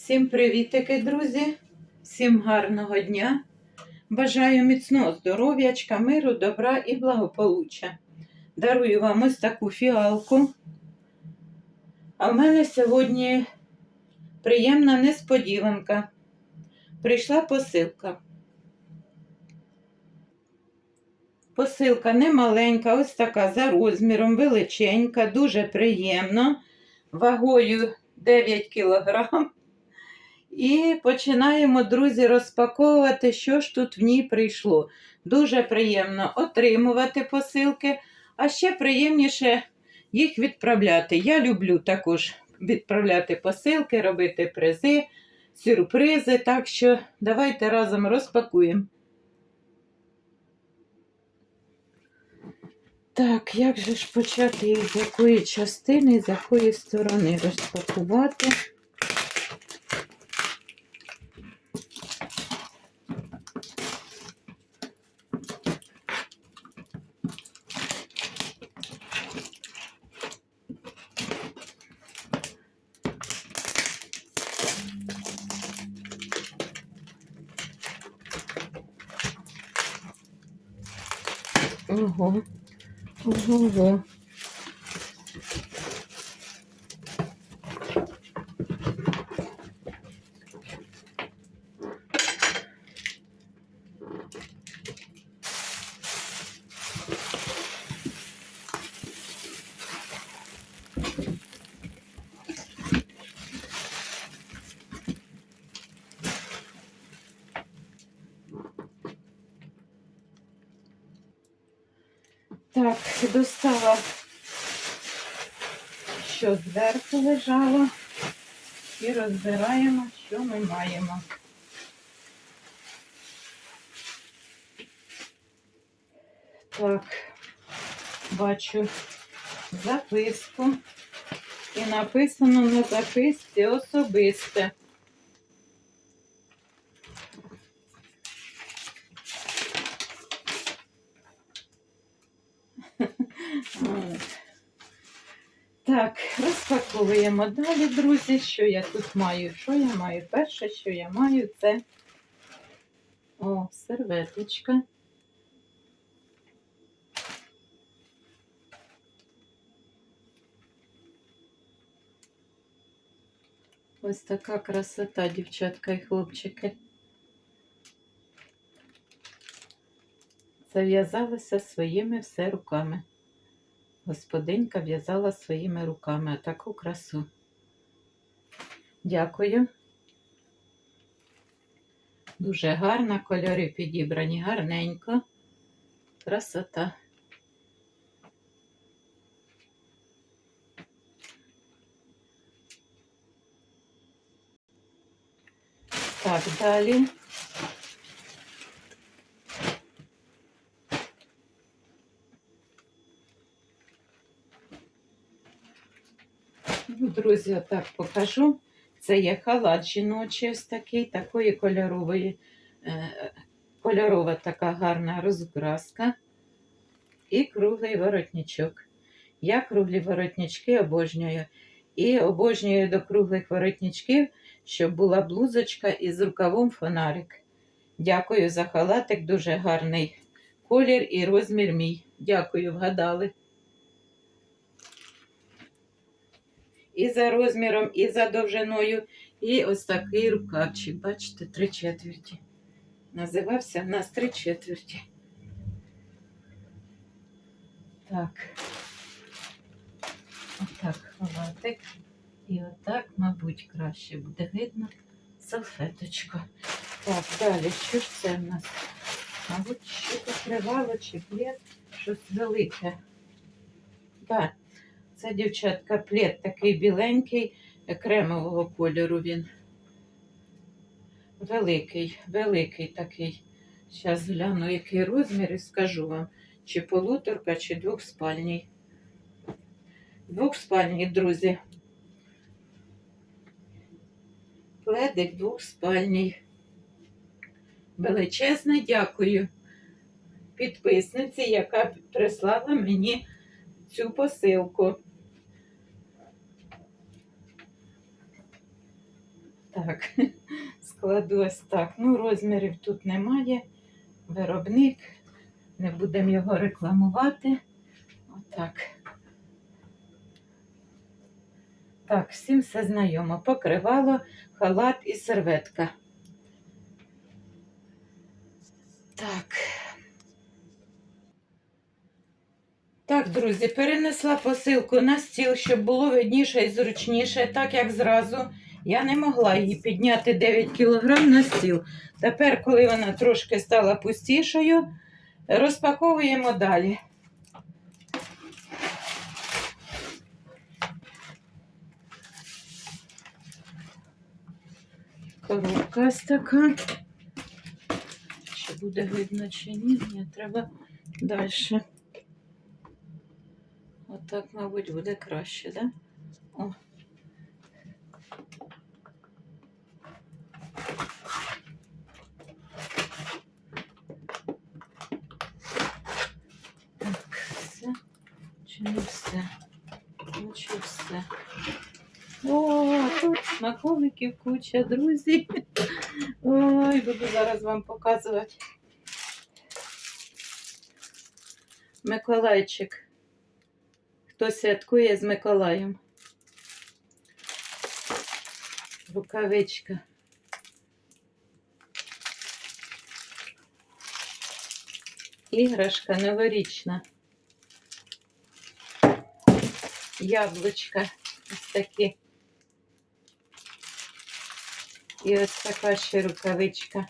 Всім привітики, друзі! Всім гарного дня! Бажаю міцного здоров'ячка, миру, добра і благополуччя. Дарую вам ось таку фіалку. А в мене сьогодні приємна несподіванка. Прийшла посилка. Посилка не маленька, ось така за розміром, величенька, дуже приємно, вагою 9 кілограм. І починаємо, друзі, розпаковувати, що ж тут в ній прийшло. Дуже приємно отримувати посилки, а ще приємніше їх відправляти. Я люблю також відправляти посилки, робити призи, сюрпризи. Так що давайте разом розпакуємо. Так, як же ж почати з якої частини, з якої сторони розпакувати? Ого, ого, Так, достала, що зверху лежало, і розбираємо, що ми маємо. Так, бачу записку. І написано на записці особисте. Так, розпаковуємо далі, друзі, що я тут маю. Що я маю? Перше, що я маю, це о, серветочка. Ось така красота, дівчатка і хлопчики. Це в'язалося своїми все руками. Господинька в'язала своїми руками таку красу. Дякую. Дуже гарна, кольори підібрані гарненько. Красота. Так, далі. Ну, Друзі, отак покажу. Це є халат жіночий ось такий, такої кольорової, е, кольорова така гарна розкраска. І круглий воротничок. Я круглі воротнички обожнюю. І обожнюю до круглих воротничків, щоб була блузочка із рукавом фонарик. Дякую за халатик, дуже гарний колір і розмір мій. Дякую, вгадали. І за розміром, і за довжиною. І ось такий рукавчик, бачите, три четверті. Називався в нас три четверті. Так. Отак халатик. І отак, мабуть, краще буде видно салфеточка. Так, далі, що ж це в нас? Мабуть, що покривало чи плед, щось велике. Так, це, дівчатка, плед такий біленький, кремового кольору він. Великий, великий такий. Зараз гляну, який розмір і скажу вам, чи полуторка, чи двохспальній. Двохспальній, друзі. Пледик двохспальній. Величезне дякую підписниці, яка прислала мені цю посилку. Так, складу ось так. Ну, розмірів тут немає. Виробник. Не будемо його рекламувати. Отак. Так, всім все знайомо. Покривало, халат і серветка. Так. Так, друзі, перенесла посилку на стіл, щоб було видніше і зручніше, так як зразу. Я не могла її підняти 9 кг на стіл. Тепер, коли вона трошки стала пустішою, розпаковуємо далі. Коробка ось така. Чи буде видно, чи ні? Ні, треба далі. Отак, мабуть, буде краще, так? Да? Так, все. Чи не все? Ну, чи все. О, тут смаколиків куча, друзі. Ой, буду зараз вам показувати. Миколайчик. Хто святкує з Миколаєм? Рукавичка. Іграшка новорічна. Яблучка ось такі. І ось така ще рукавичка.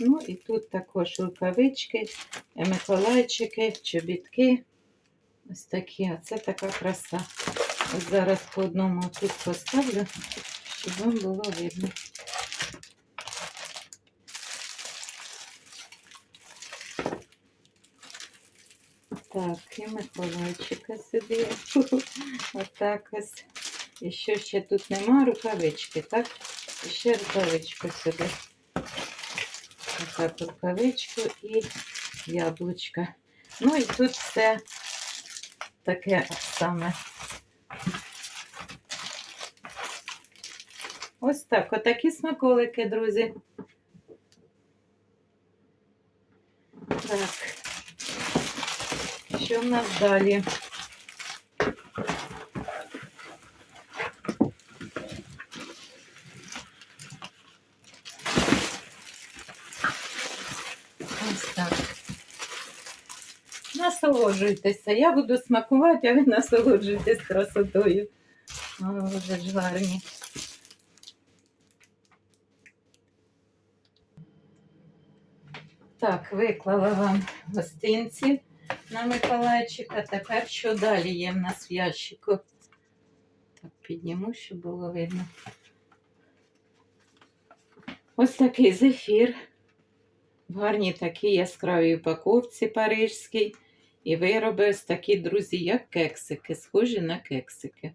Ну і тут також рукавички, миколайчики, чобітки. Ось такі, а це така краса. Ось зараз по одному тут поставлю, щоб вам було видно. Так, і Миколайчика сюди. Отак ось. І що ще тут нема рукавички, так? І ще рукавичку сюди. Отак рукавичку і яблучко. Ну і тут все таке саме. Ось так, отакі смаколики, друзі. Так. Що в нас далі? Ось так. Насолоджуйтеся. Я буду смакувати, а ви насолоджуйтесь красотою. О, вже ж гарні. Так, виклала вам гостинці на Миколайчика. Тепер що далі є в нас в ящику? Так, підніму, щоб було видно. Ось такий зефір. В гарній такій яскравій упаковці парижській. І вироби ось такі, друзі, як кексики, схожі на кексики.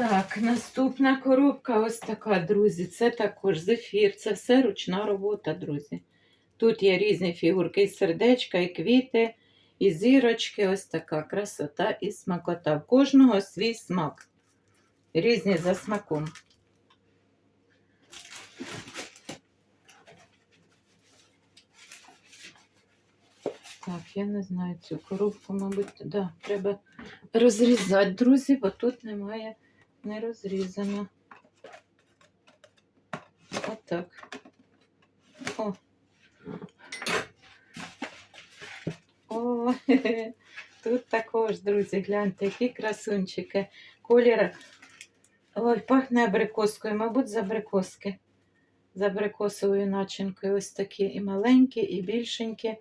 Так, наступна коробка ось така, друзі. Це також зефір, це все ручна робота, друзі. Тут є різні фігурки, і сердечка, і квіти, і зірочки. Ось така красота і смакота. В кожного свій смак. Різні за смаком. Так, я не знаю цю коробку, мабуть, да, треба розрізати, друзі, бо тут немає не розрізано. Отак. О. О, тут також, друзі, гляньте, які красунчики. Колір. Ой, пахне абрикоскою, мабуть, з абрикоски. З абрикосовою начинкою. Ось такі і маленькі, і більшенькі.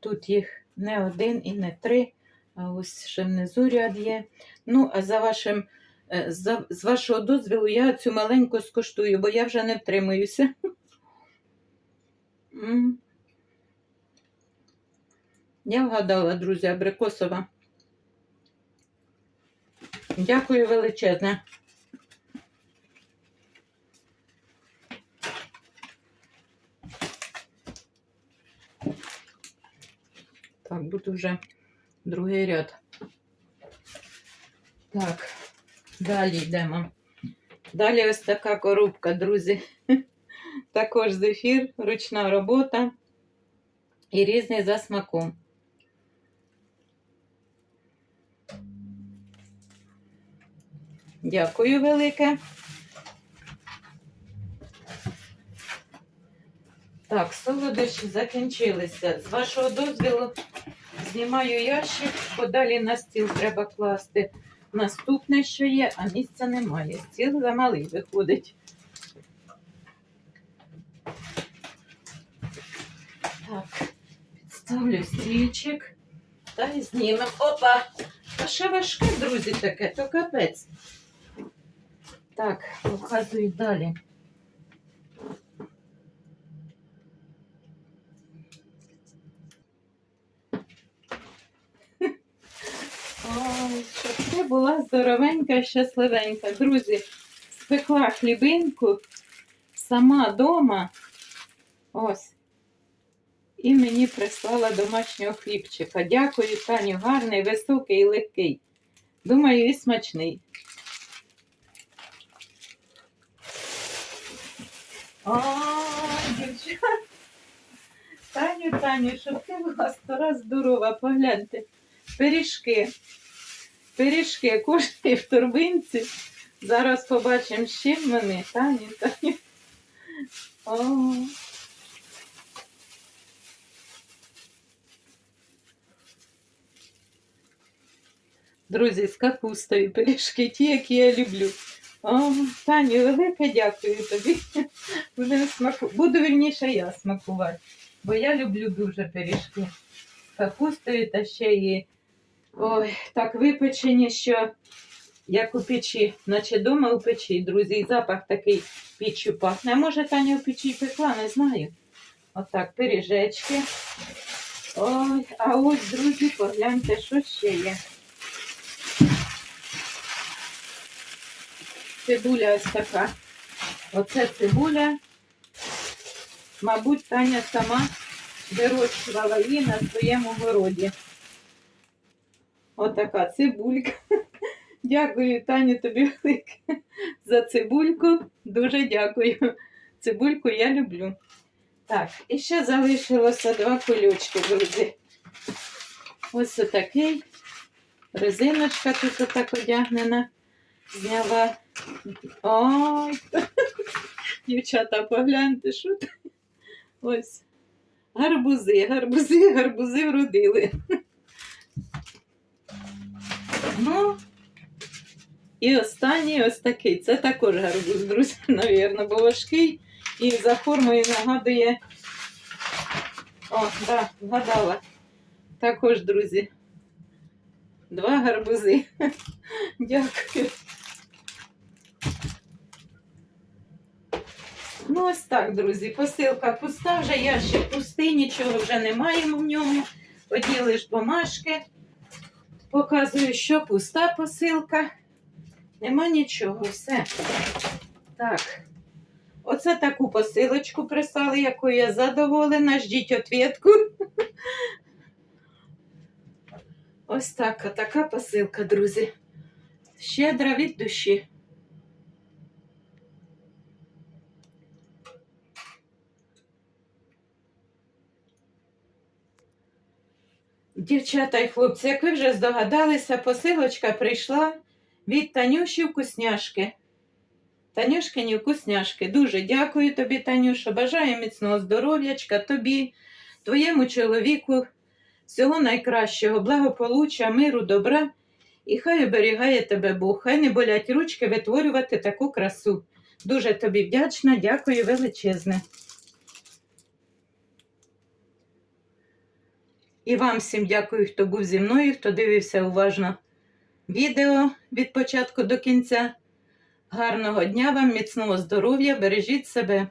Тут їх не один і не три. А ось ще внизу ряд є. Ну, а за вашим, Е, з вашого дозволу я цю маленьку скуштую, бо я вже не втримуюся. Я вгадала, друзі, абрикосова. Дякую величезне. Так, буде вже другий ряд. Так далі йдемо. Далі ось така коробка, друзі. Також зефір, ручна робота і різний за смаком. Дякую велике. Так, солодощі закінчилися. З вашого дозволу знімаю ящик, подалі на стіл треба класти. Наступне, що є, а місця немає. Стіл замалий виходить. Так, підставлю стільчик та й знімемо. Опа! А ще важке, друзі, таке, то капець. Так, показую далі. Ой, щоб ти була здоровенька, щасливенька. Друзі, спекла хлібинку сама дома. Ось. І мені прислала домашнього хлібчика. Дякую, Таню, гарний, високий і легкий. Думаю, і смачний. Ой, дівчата. Таню, Таню, щоб ти була стара здорова, погляньте. Пиріжки. Пиріжки, кожний в торбинці. Зараз побачимо, з чим вони. Таню, Таню. О. Друзі, з капустою пиріжки, ті, які я люблю. О, Таню, велике дякую тобі. Будемо смаку... Буду вільніше я смакувати, бо я люблю дуже пиріжки з капустою та ще і ой, так випечені, що як у печі, наче дома у печі, друзі, і запах такий піччю пахне. Може, Таня в печі пекла, не знаю. Отак, пиріжечки. Ой, а ось, друзі, погляньте, що ще є. Цибуля ось така. Оце цибуля. Мабуть, Таня сама вирощувала її на своєму городі. Отака цибулька. Дякую, Таню, тобі велике за цибульку. Дуже дякую. Цибульку я люблю. Так, і ще залишилося два кульочки, друзі. Ось отакий. Резиночка тут отак одягнена. Зняла. Ой, дівчата, погляньте, що там. Ось. Гарбузи, гарбузи, гарбузи вродили. Ну, і останній ось такий. Це також гарбуз, друзі, навірно, бо важкий і за формою нагадує. О, так, да, вгадала. Також, друзі. Два гарбузи. Дякую. Ну, ось так, друзі. Посилка пуста, вже ящик пустий, нічого вже не маємо в ньому. Одні лиш бумажки. Показую, що пуста посилка. Нема нічого, все. Так. Оце таку посилочку прислали, якою я задоволена. Ждіть отвітку. Ось так, така посилка, друзі. Щедра від душі. Дівчата і хлопці, як ви вже здогадалися, посилочка прийшла від Танюші Вкусняшки. Танюшкині вкусняшки. Дуже дякую тобі, Танюша. Бажаю міцного здоров'ячка тобі, твоєму чоловіку, всього найкращого, благополуччя, миру, добра. І хай оберігає тебе Бог, хай не болять ручки витворювати таку красу. Дуже тобі вдячна, дякую величезне. І вам всім дякую, хто був зі мною, хто дивився уважно відео від початку до кінця. Гарного дня вам, міцного здоров'я, бережіть себе.